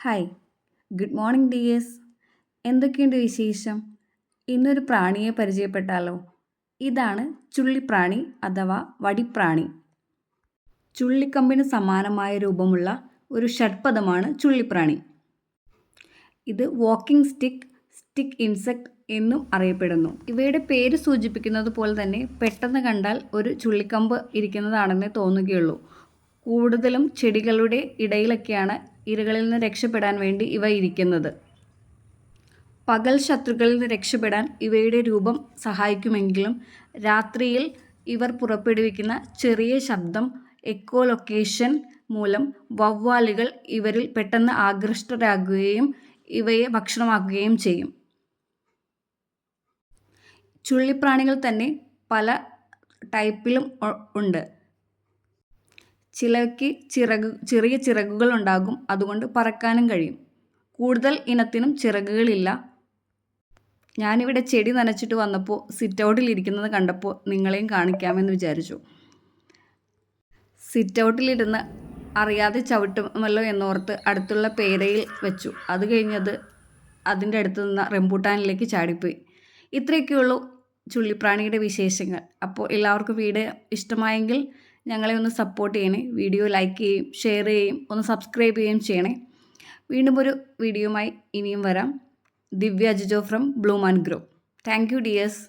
Hi good morning D S എന്തൊക്കെയുണ്ട് വിശേഷം? ഇന്നൊരു പ്രാണിയെ പരിചയപ്പെട്ടാലോ? ഇതാണ് ചുള്ളിപ്രാണി അഥവാ വടിപ്രാണി. ചുള്ളിക്കമ്പിന് സമാനമായ രൂപമുള്ള ഒരു ഷഡ്പദമാണ് ചുള്ളിപ്രാണി. ഇത് വാക്കിംഗ് സ്റ്റിക്ക് സ്റ്റിക്ക് ഇൻസെക്ട് എന്നും അറിയപ്പെടുന്നു. ഇവയുടെ പേര് സൂചിപ്പിക്കുന്നത് പോലെ തന്നെ പെട്ടെന്ന് കണ്ടാൽ ഒരു ചുള്ളിക്കമ്പ് ഇരിക്കുന്നതാണെന്നേ തോന്നുകയുള്ളൂ. കൂടുതലും ചെടികളുടെ ഇടയിലൊക്കെയാണ് ഇരകളിൽ നിന്ന് രക്ഷപ്പെടാൻ വേണ്ടി ഇവ ഇരിക്കുന്നത്. പകൽ ശത്രുക്കളിൽ നിന്ന് രക്ഷപ്പെടാൻ ഇവയുടെ രൂപം സഹായിക്കുമെങ്കിലും രാത്രിയിൽ ഇവർ പുറപ്പെടുവിക്കുന്ന ചെറിയ ശബ്ദം എക്കോ ലൊക്കേഷൻ മൂലം വവ്വാലുകൾ ഇവരിൽ പെട്ടെന്ന് ആകൃഷ്ടരാകുകയും ഇവയെ ഭക്ഷണമാക്കുകയും ചെയ്യും. ചുള്ളിപ്രാണികൾ തന്നെ പല ടൈപ്പിലും ഉണ്ട്. ചിലയ്ക്ക് ചിറക് ചെറിയ ചിറകുകൾ ഉണ്ടാകും അതുകൊണ്ട് പറക്കാനും കഴിയും. കൂടുതൽ ഇനത്തിനും ചിറകുകളില്ല. ഞാനിവിടെ ചെടി നനച്ചിട്ട് വന്നപ്പോൾ സിറ്റ് ഔട്ടിൽ ഇരിക്കുന്നത് കണ്ടപ്പോൾ നിങ്ങളെയും കാണിക്കാമെന്ന് വിചാരിച്ചു. സിറ്റ് ഔട്ടിലിരുന്ന് അറിയാതെ ചവിട്ടുമല്ലോ എന്നോർത്ത് അടുത്തുള്ള പേരയിൽ വെച്ചു. അത് കഴിഞ്ഞത് അതിന്റെ അടുത്ത് നിന്ന് റെമ്പൂട്ടാനിലേക്ക് ചാടിപ്പോയി. ഇത്രയൊക്കെയുള്ളൂ ചുള്ളിപ്രാണിയുടെ വിശേഷങ്ങൾ. അപ്പോൾ എല്ലാവർക്കും വീട് ഇഷ്ടമായെങ്കിൽ ഞങ്ങളെ ഒന്ന് സപ്പോർട്ട് ചെയ്യണേ. വീഡിയോ ലൈക്ക് ചെയ്യും ഷെയർ ചെയ്യും ഒന്ന് സബ്സ്ക്രൈബ് ചെയ്യുകയും ചെയ്യണേ. വീണ്ടും ഒരു വീഡിയോയുമായി ഇനിയും വരാം. Divya Ajijo from Bloom and Grow thank you dears